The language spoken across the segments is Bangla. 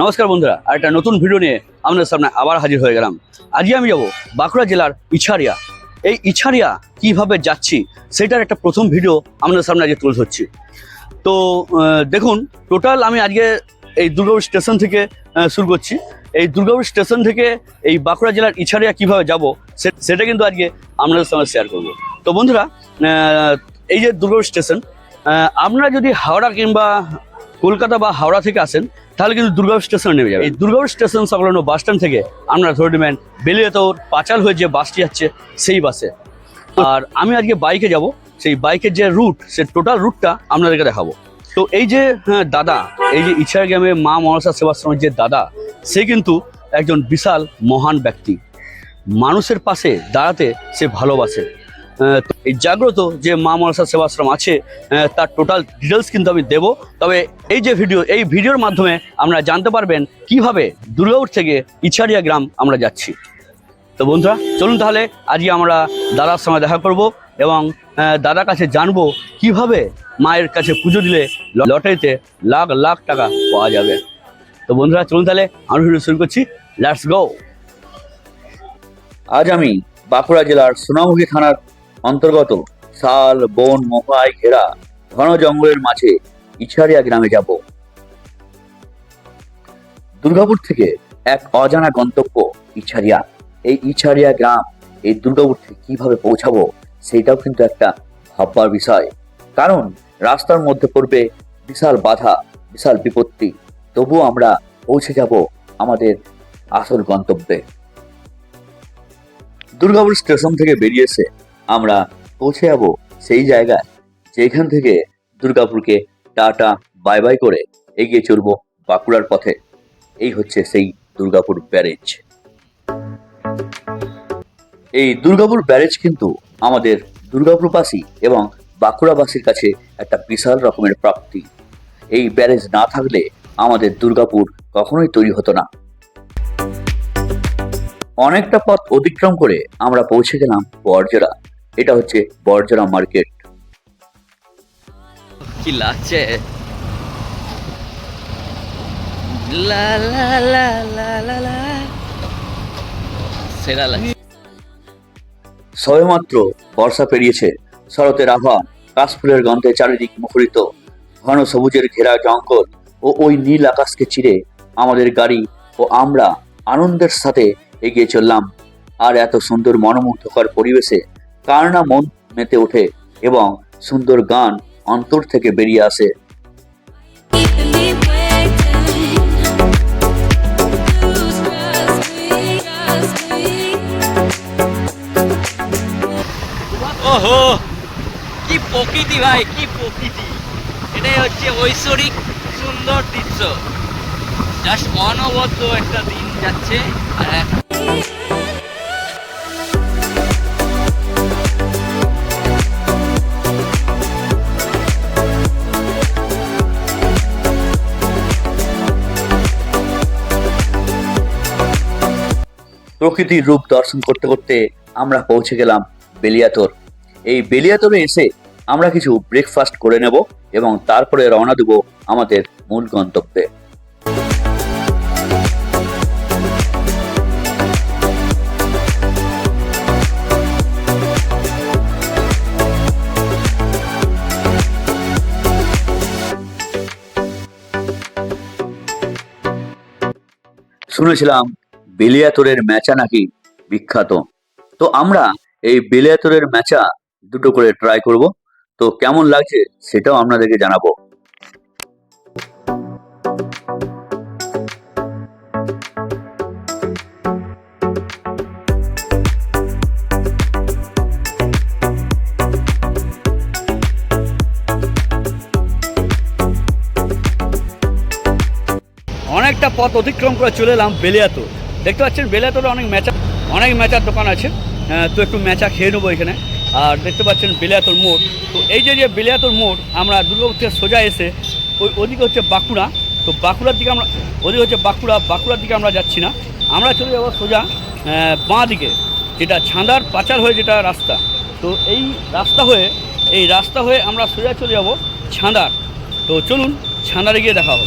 নমস্কার বন্ধুরা আর একটা নতুন ভিডিও নিয়ে আপনাদের সামনে আবার হাজির হয়ে গেলাম। আজকে আমি যাব বাঁকুড়া জেলার ইছারিয়া। এই ইছারিয়া কীভাবে যাচ্ছি, সেটার একটা প্রথম ভিডিও আপনাদের সামনে আজকে তুলে ধরছি। তো দেখুন টোটাল আমি আজকে এই দুর্গাপুর স্টেশন থেকে শুরু করছি। এই দুর্গাপুর স্টেশন থেকে এই বাঁকুড়া জেলার ইছারিয়া কীভাবে যাব সেটা কিন্তু আজকে আপনাদের সামনে শেয়ার করব। তো বন্ধুরা এই যে দুর্গাপুর স্টেশন আপনারা যদি হাওড়া কিংবা কলকাতা বা হাওড়া থেকে আসেন তাহলে কিন্তু দুর্গাপুর স্টেশনে নেমে যাবে এই দুর্গাপুর স্টেশন সংলগ্ন বাস স্ট্যান্ড থেকে আপনারা ধরে নেবেন বেলিয়াতোর পাঁচাল হয়ে যে বাসটি যাচ্ছে সেই বাসে। আর আমি আজকে বাইকে যাব সেই বাইকের যে রুট সে টোটাল রুটটা আপনাদেরকে দেখাবো। তো এই যে হ্যাঁ, দাদা এই যে ইচ্ছার গ্রামে মা মনসা সেবাশ্রমের যে দাদা সে কিন্তু একজন বিশাল মহান ব্যক্তি। মানুষের পাশে দাঁড়াতে সে ভালোবাসে। এই জাগ্রত যে মা মনসা সেবাশ্রম আছে তার টোটাল ডিটেলস কিন্তু আমি দেবো। তবে এই যে ভিডিও এই ভিডিওর মাধ্যমে আমরা জানতে পারবেন কীভাবে দুর্গাপুর থেকে ইছারিয়া গ্রাম আমরা যাচ্ছি। তো বন্ধুরা, চলুন তাহলে আজকে আমরা দাদার সঙ্গে দেখা করব এবং দাদার কাছে জানব কীভাবে মায়ের কাছে পুজো দিলে লটারিতে লাখ লাখ টাকা পাওয়া যাবে। তো বন্ধুরা, চলুন তাহলে আমি ভিডিও শুরু করছি। লেটস গো আজ আমি বাঁকুড়া জেলার সোনামুখী থানার অন্তর্গত শাল বন মহায় ঘেরা, ঘন জঙ্গলের মাঝে ইছারিয়া গ্রামে যাব। দুর্গাপুর থেকে এক অজানা গন্তব্য ইছারিয়া। এই ইছারিয়া গ্রাম, এই দুর্গাপুর থেকে কীভাবে পৌঁছাবো সেটাও কিন্তু একটা ভাববার বিষয়। কারণ রাস্তার মধ্যে পড়বে বিশাল বাধা, বিশাল বিপত্তি। তবুও আমরা পৌঁছে যাব আমাদের আসল গন্তব্যে। দুর্গাপুর স্টেশন থেকে বেরিয়ে এসে আমরা পৌঁছে যাব সেই জায়গায়, যেখান থেকে দুর্গাপুরকে টাটা বাই বাই করে এগিয়ে চলবো বাঁকুড়ার পথে। এই হচ্ছে সেই দুর্গাপুর ব্যারেজ। এই দুর্গাপুর ব্যারেজ কিন্তু আমাদের দুর্গাপুরবাসী এবং বাঁকুড়াবাসীর কাছে একটা বিশাল রকমের প্রাপ্তি। এই ব্যারেজ না থাকলে আমাদের দুর্গাপুর কখনোই তৈরি হতো না। অনেকটা পথ অতিক্রম করে আমরা পৌঁছে গেলাম বরজরা এটা হচ্ছে বর্জরা মার্কেট। কি লাগছে? লা লা লা লা লা লা। সেরা লাগছে। সবেমাত্র বর্ষা পেরিয়েছে। শরতের আভা কাশফুলের গন্ধে চারিদিক মুখরিত। ঘন সবুজের ঘেরা জঙ্গল ও ওই নীল আকাশকে চিরে আমাদের গাড়ি ও আমরা আনন্দের সাথে এগিয়ে চললাম। আর এত সুন্দর মনোমুগ্ধকর পরিবেশে কার না মন মেতে ওঠে এবং সুন্দর গান অন্তর থেকে বেরিয়ে আসে. ওহো, কি প্রকৃতি ভাই, কি প্রকৃতি এটাই হচ্ছে ঐশ্বরিক সুন্দর দৃশ্য জাস্ট অনবদ্য একটা দিন যাচ্ছে, আর প্রকৃতির রূপ দর্শন করতে করতে আমরা পৌঁছে গেলাম বেলিয়াতোর। এই বেলিয়াতোরে এসে আমরা কিছু ব্রেকফাস্ট করে নেব এবং তারপরে রওনা দেব আমাদের মূল গন্তব্যে। শুনেছিলাম বেলিয়াতোরের ম্যাচা নাকি বিখ্যাত? তো আমরা এই বেলিয়াতোরের ম্যাচা দুটো করে ট্রাই করব। তো কেমন লাগছে সেটাও আপনাদেরকে জানাব। অনেকটা পথ অতিক্রম করে চলে এলাম বেলিয়াতোর দেখতে পাচ্ছেন বেলিয়াতোরে অনেক ম্যাচা অনেক ম্যাচার দোকান আছে। তো একটু ম্যাচা খেয়ে নেব এখানে। আর দেখতে পাচ্ছেন বেলিয়াতোর মোড়। তো এই যে যে বেলিয়াতোর মোড়, আমরা দুর্গাপুর থেকে সোজা এসে ওই ওদিকে হচ্ছে বাঁকুড়া। তো বাঁকুড়ার দিকে আমরা, ওদিকে হচ্ছে বাঁকুড়া, বাঁকুড়ার দিকে আমরা যাচ্ছি না। আমরা চলে যাব সোজা বাঁ দিকে, যেটা ছাঁদার পাচার হয়ে যেটা রাস্তা। তো এই রাস্তা হয়ে, এই রাস্তা হয়ে আমরা সোজা চলে যাব ছাঁদার তো চলুন ছাঁদারে গিয়ে দেখা হবে।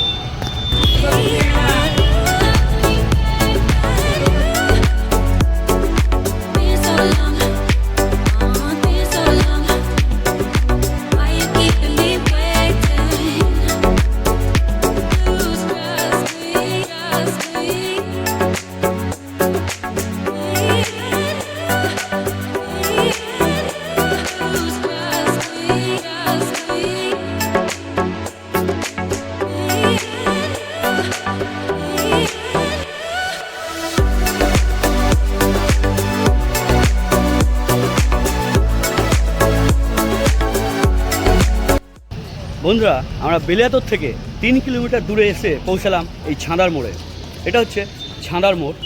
বন্ধুরা, আমরা বেলিয়াতর থেকে তিন কিলোমিটার দূরে এসে পৌঁছালাম এই ছাঁদার মোড়ে। এটা হচ্ছে ছাঁদার মোড়।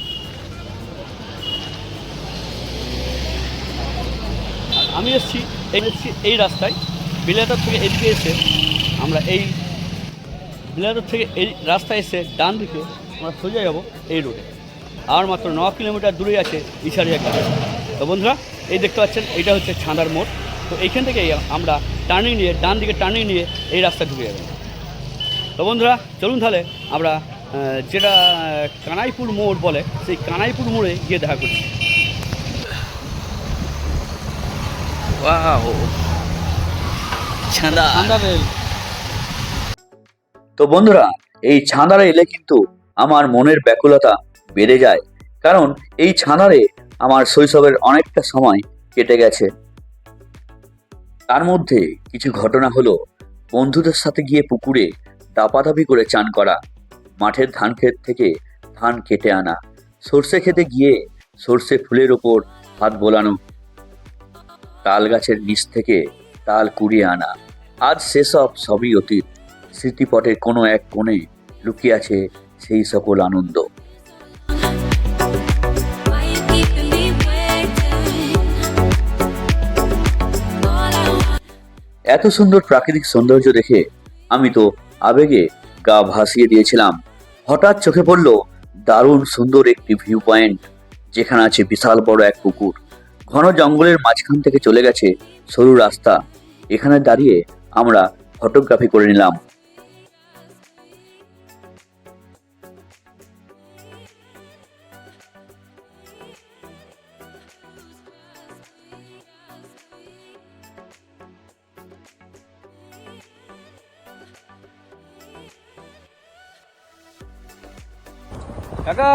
আমি এসেছি এসেছি এই রাস্তায়। বেলিয়াতর থেকে এদিকে এসে আমরা এই বেলিয়াতর থেকে এই রাস্তায় এসে ডান দিকে আমরা সোজা যাব এই রোডে। আর মাত্র ন কিলোমিটার দূরে আছে ইছারিয়া গ্রাম তো বন্ধুরা, এই দেখতে পাচ্ছেন, এটা হচ্ছে ছাঁদার মোড়। তো এইখান থেকে আমরা টার্নিং নিয়ে ডান দিকে টার্নিং নিয়ে এই রাস্তা ঢুকে যাবেন তো বন্ধুরা চলুন তাহলে আমরা যেটা কানাইপুর মোড় বলে সেই কানাইপুর মোড়ে গিয়ে দেখা ছাঁদা। তো বন্ধুরা এই ছাঁদারে এলে কিন্তু আমার মনের ব্যাকুলতা বেড়ে যায়। কারণ এই ছাঁদারে আমার শৈশবের অনেকটা সময় কেটে গেছে। তার মধ্যে কিছু ঘটনা হলো। বন্ধুদের সাথে গিয়ে পুকুরে দাপাদাপি করে চান করা, মাঠের ধান ক্ষেত থেকে ধান কেটে আনা, সর্ষে খেতে গিয়ে সর্ষে ফুলের ওপর হাত বোলানো তাল গাছের নিচ থেকে তাল কুড়িয়ে আনা। আজ সেসব সবই অতীত, স্মৃতিপটের কোনো এক কোণে লুকিয়ে আছে সেই সকল আনন্দ। এত সুন্দর প্রাকৃতিক সৌন্দর্য দেখে আমি তো আবেগে গা ভাসিয়ে দিয়েছিলাম। হঠাৎ চোখে পড়ল দারুণ সুন্দর একটি ভিউ পয়েন্ট যেখানে আছে বিশাল বড় এক পুকুর। ঘন জঙ্গলের মাঝখান থেকে চলে গেছে সরু রাস্তা। এখানে দাঁড়িয়ে আমরা ফটোগ্রাফি করে নিলাম। কাকা।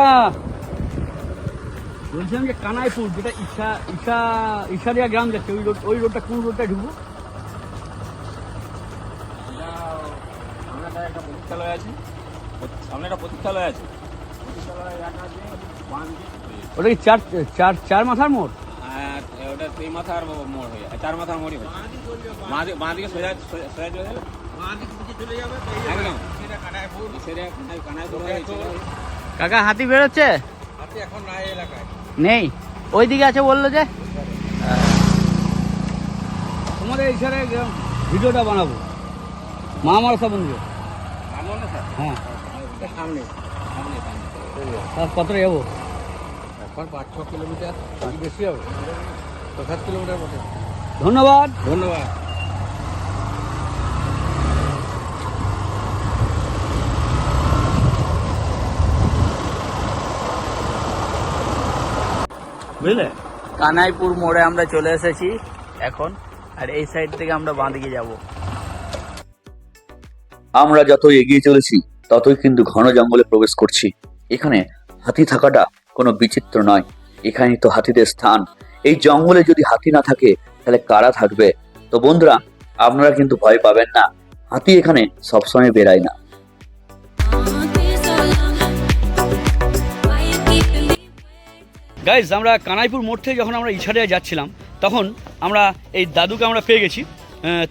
বলছিলাম যে কানাইপুর যেটা ইশা ইশা ইশারিয়া গ্রাম যাচ্ছে ওই রোড ওই রোডটা কোন রোডটা ঢুকবো? সামনে একটা প্রতীক্ষালয় আছে সামনে একটা প্রতীক্ষালয় আছে প্রতীক্ষালয় একটা আছে ওটা কি চার চার চার মাথার মোড়? আর ওটা তিন মাথার মোড় হয়ে চার মাথার মোড়ই হয়ে যায় বাঁ দিকে সোজা সোজা সোজা চলে যাবে একদম কানাইপুর কাকা হাতি বেরোচ্ছে? নেই ওইদিকে আছে বলল যে? তোমাদের ইশারে ভিডিওটা বানাবো। মা মারসা বন্ধু। সামনে না স্যার হ্যাঁ। সামনে। সামনে সামনে যাব? এখন পাঁচ ছ কিলোমিটার। বেশি হবে। ছ সাত কিলোমিটার মতো। ধন্যবাদ। ধন্যবাদ। বুঝলে? কানাইপুর মোড়ে আমরা চলে এসেছি এখন আর এই সাইড থেকে আমরা বাঁদিকে যাব। আমরা যতই এগিয়ে চলেছি ততই কিন্তু ঘন জঙ্গলে প্রবেশ করছি। এখানে হাতি থাকাটা কোনো বিচিত্র নয়। এখানেই তো হাতিদের স্থান। এই জঙ্গলে যদি হাতি না থাকে তাহলে কারা থাকবে? তো বন্ধুরা আপনারা কিন্তু ভয় পাবেন না। হাতি এখানে সবসময় বেরায় না। গাইজ আমরা কানাইপুর মোড় থেকে যখন আমরা ইছাড়িয়া যাচ্ছিলাম তখন আমরা এই দাদুকে আমরা পেয়ে গেছি।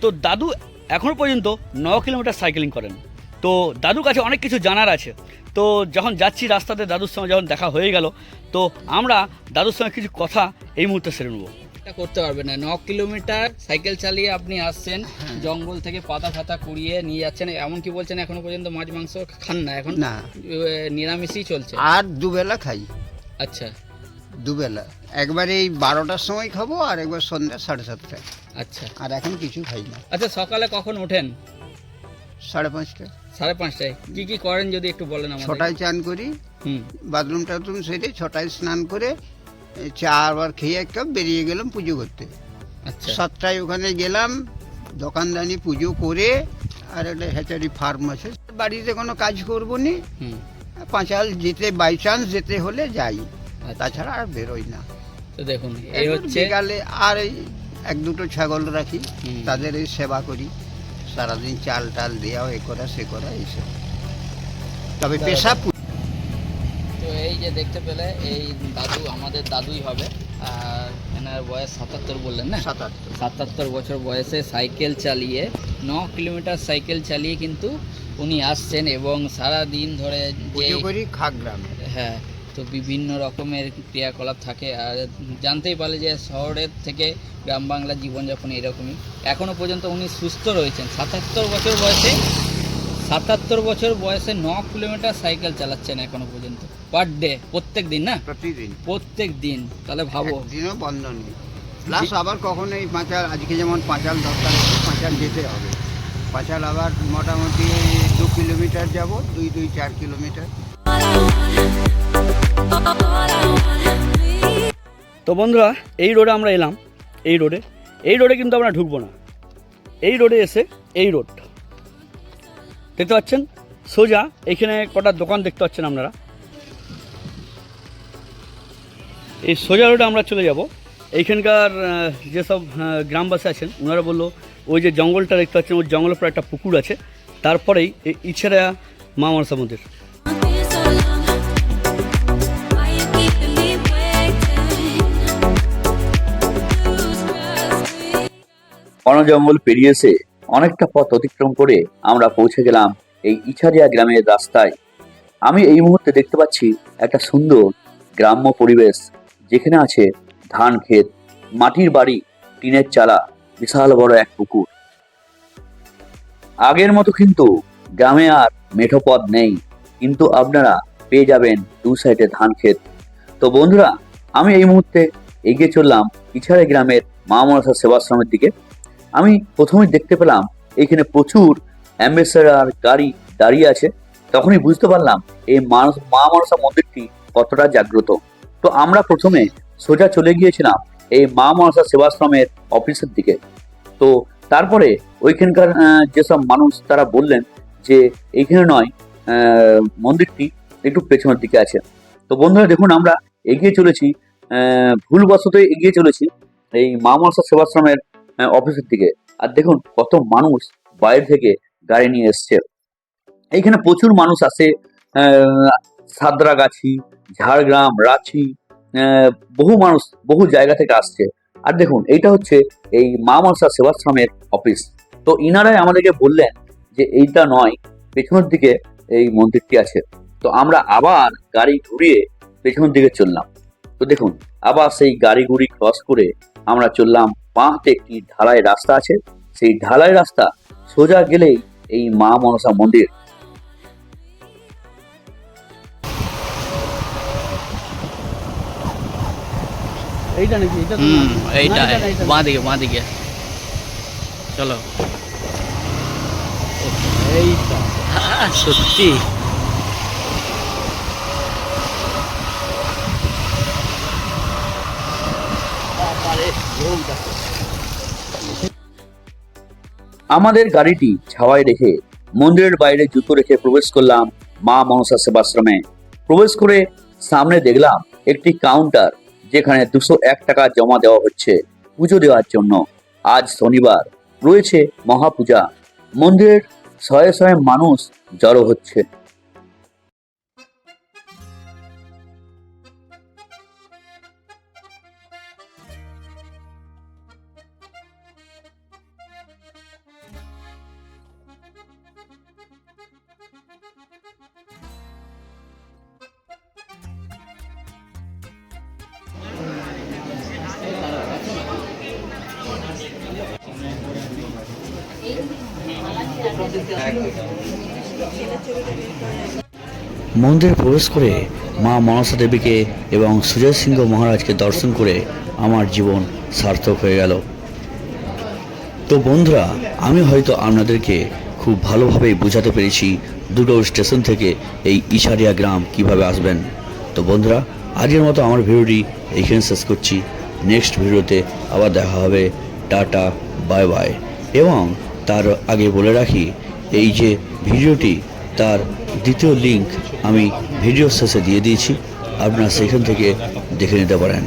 তো দাদু এখনও পর্যন্ত ন কিলোমিটার সাইকেলিং করেন। তো দাদুর কাছে অনেক কিছু জানার আছে। তো যখন যাচ্ছি রাস্তাতে দাদুর সঙ্গে যখন দেখা হয়ে গেল তো আমরা দাদুর সঙ্গে কিছু কথা এই মুহূর্তে সেরে নেব। এটা করতে পারবে না। ন কিলোমিটার সাইকেল চালিয়ে আপনি আসছেন জঙ্গল থেকে পাতা ফাতা কুড়িয়ে নিয়ে যাচ্ছেন এমনকি বলছেন এখনও পর্যন্ত মাছ মাংস খান না। এখন না। নিরামিষই চলছে। আর দুবেলা খাই। আচ্ছা। দুবেলা। একবার এই বারোটার সময় খাব আর একবার সন্ধ্যা সাড়ে সাতটায়। আচ্ছা। আর এখন কিছু খাই না। আচ্ছা সকালে কখন ওঠেন? সাড়ে পাঁচটা সাড়ে পাঁচটায়। কি কি করেন যদি একটু বলেন ছটায় চান করি। হুম। বাথরুম টাথরুম সেরে ছটায় স্নান করে এই চারবার খেয়ে এক কাপ বেরিয়ে গেলাম পুজো করতে। আচ্ছা। সাতটায় ওখানে গেলাম দোকানদানি পুজো করে আর একটা হ্যাচারি ফার্ম আছে। বাড়িতে কোনো কাজ করব নি। হুম। পাঁচাল যেতে বাই চান্স যেতে হলে যাই। তাছাড়া আর বেরোই না। তো দেখুন এই হচ্ছে বিকালে আর এই এক দুটো ছাগল রাখি। তাদের এই সেবা করি। সারাদিন চাল টাল দেওয়া এ করা সে করা এইসব তবে পেশা তো এই যে দেখতে পেলে এই দাদু আমাদের দাদুই হবে। আর এনার বয়স সাতাত্তর বললেন না? সাতাত্তর। সাতাত্তর বছর বয়সে সাইকেল চালিয়ে ন কিলোমিটার সাইকেল চালিয়ে কিন্তু উনি আসছেন এবং সারা দিন ধরে করি খাগ্রামে হ্যাঁ তো বিভিন্ন রকমের ক্রিয়াকলাপ থাকে। আর জানতেই পারলে যে শহরের থেকে গ্রাম বাংলার জীবনযাপন এরকমই। এখনও পর্যন্ত উনি সুস্থ রয়েছেন। সাতাত্তর বছর বয়সে সাতাত্তর বছর বয়সে ন কিলোমিটার সাইকেল চালাচ্ছেন এখনও পর্যন্ত। পার ডে প্রত্যেক দিন না? প্রতিদিন। প্রত্যেক দিন। তাহলে ভাবো। একদিনও বন্ধ নেই। প্লাস আবার কখনো এই পাঁচাল আজকে যেমন পাঁচাল দরকার পাঁচাল যেতে হবে। পাঁচাল আবার মোটামুটি দু কিলোমিটার যাব দুই দুই চার কিলোমিটার। তো বন্ধুরা, এই রোডে আমরা এলাম, এই রোডে এই রোডে কিন্তু আমরা ঢুকবো না। এই রোডে এসে এই রোড দেখতে পাচ্ছেন? সোজা, এখানে কটা দোকান দেখতে পাচ্ছেন আপনারা। এই সোজা রোডে আমরা চলে যাব। এইখানকার যেসব গ্রামবাসী আছেন, ওনারা বলল, ওই যে জঙ্গলটা দেখতে পাচ্ছেন, ওই জঙ্গলের পর একটা পুকুর আছে। তারপরেই এই ইছারা মা মনসা মন্দির। জঙ্গল পেরিয়ে এসে অনেকটা পথ অতিক্রম করে আমরা পৌঁছে গেলাম এই ইছারিয়া গ্রামের রাস্তায়। আমি এই মুহূর্তে দেখতে পাচ্ছি একটা সুন্দর গ্রাম্য পরিবেশ, যেখানে আছে ধান ক্ষেত, মাটির বাড়ি, টিনের চালা, বিশাল বড় এক পুকুর। আগের মতো কিন্তু গ্রামে আর মেঠো পথ নেই, কিন্তু আপনারা পেয়ে যাবেন দু সাইডে ধান ক্ষেত। তো বন্ধুরা, আমি এই মুহূর্তে এগিয়ে চললাম ইছারে গ্রামের মা মনসা সেবাশ্রমের দিকে। আমি প্রথমে দেখতে পেলাম এখানে প্রচুর অ্যাম্বাসেডার গাড়ি দাঁড়িয়ে আছে। তখনই বুঝতে পারলাম এই মানুষ মা মনসা মন্দিরটি কতটা জাগ্রত। তো আমরা প্রথমে সোজা চলে গিয়েছিলাম এই মা মনসা সেবাশ্রমের অফিসের দিকে। তো তারপরে ওইখানকার যেসব মানুষ তারা বললেন যে এইখানে নয় মন্দিরটি একটু পেছনের দিকে আছে। তো বন্ধুরা দেখুন আমরা এগিয়ে চলেছি ভুলবশত এগিয়ে চলেছি এই মা মনসা সেবাশ্রমের অফিসের দিকে। আর দেখুন, কত মানুষ বাইরে থেকে গাড়ি নিয়ে এসছে। এইখানে প্রচুর মানুষ আসে সাদরাগাছি ঝাড়গ্রাম, রাঁচি বহু মানুষ, বহু জায়গা থেকে আসছে। আর দেখুন, এইটা হচ্ছে এই মা মনসা সেবাশ্রমের অফিস। তো ইনারাই আমাদেরকে বললেন যে এইটা নয়, পেছনের দিকে এই মন্দিরটি আছে। তো আমরা আবার গাড়ি ঘুরিয়ে পেছনের দিকে চললাম। তো দেখুন, আবার সেই গাড়ি গুড়ি ক্রস করে আমরা চললাম পাঁচতে একটি ঢালাই রাস্তা আছে। সেই ঢালাই রাস্তা সোজা গেলেই এই মা মনসা মন্দির। এইটা নাকি। এইটা। বাঁ দিকে বাঁ দিকে চলো। এইটা। হ্যাঁ সত্যি। আমাদের গাড়িটি ছাওয়ায় রেখে মন্দিরের বাইরে জুতো রেখে প্রবেশ করলাম মা মনসা সেবাশ্রমে। প্রবেশ করে সামনে দেখলাম একটি কাউন্টার যেখানে দুশো এক টাকা জমা দেওয়া হচ্ছে পুজো দেওয়ার জন্য। আজ শনিবার রয়েছে মহাপূজা। মন্দিরের শয়ে শয়ে মানুষ জড়ো হচ্ছে। মন্দিরে প্রবেশ করে মা মনসা দেবীকে এবং সুজয় সিংহ মহারাজকে দর্শন করে আমার জীবন সার্থক হয়ে গেল। তো বন্ধুরা, আমি হয়তো আপনাদেরকে খুব ভালোভাবেই বোঝাতে পেরেছি দুটো স্টেশন থেকে এই ইশারিয়া গ্রাম কীভাবে আসবেন। তো বন্ধুরা আজকের মতো আমার ভিডিওটি এইখানে শেষ করছি। নেক্সট ভিডিওতে আবার দেখা হবে। Tata, bye bye. এবং তার আগে বলে রাখি, এই যে ভিডিওটি, তার দ্বিতীয় লিঙ্ক আমি ভিডিও শেষে দিয়ে দিয়েছি। আপনারা সেখান থেকে দেখে নিতে পারেন।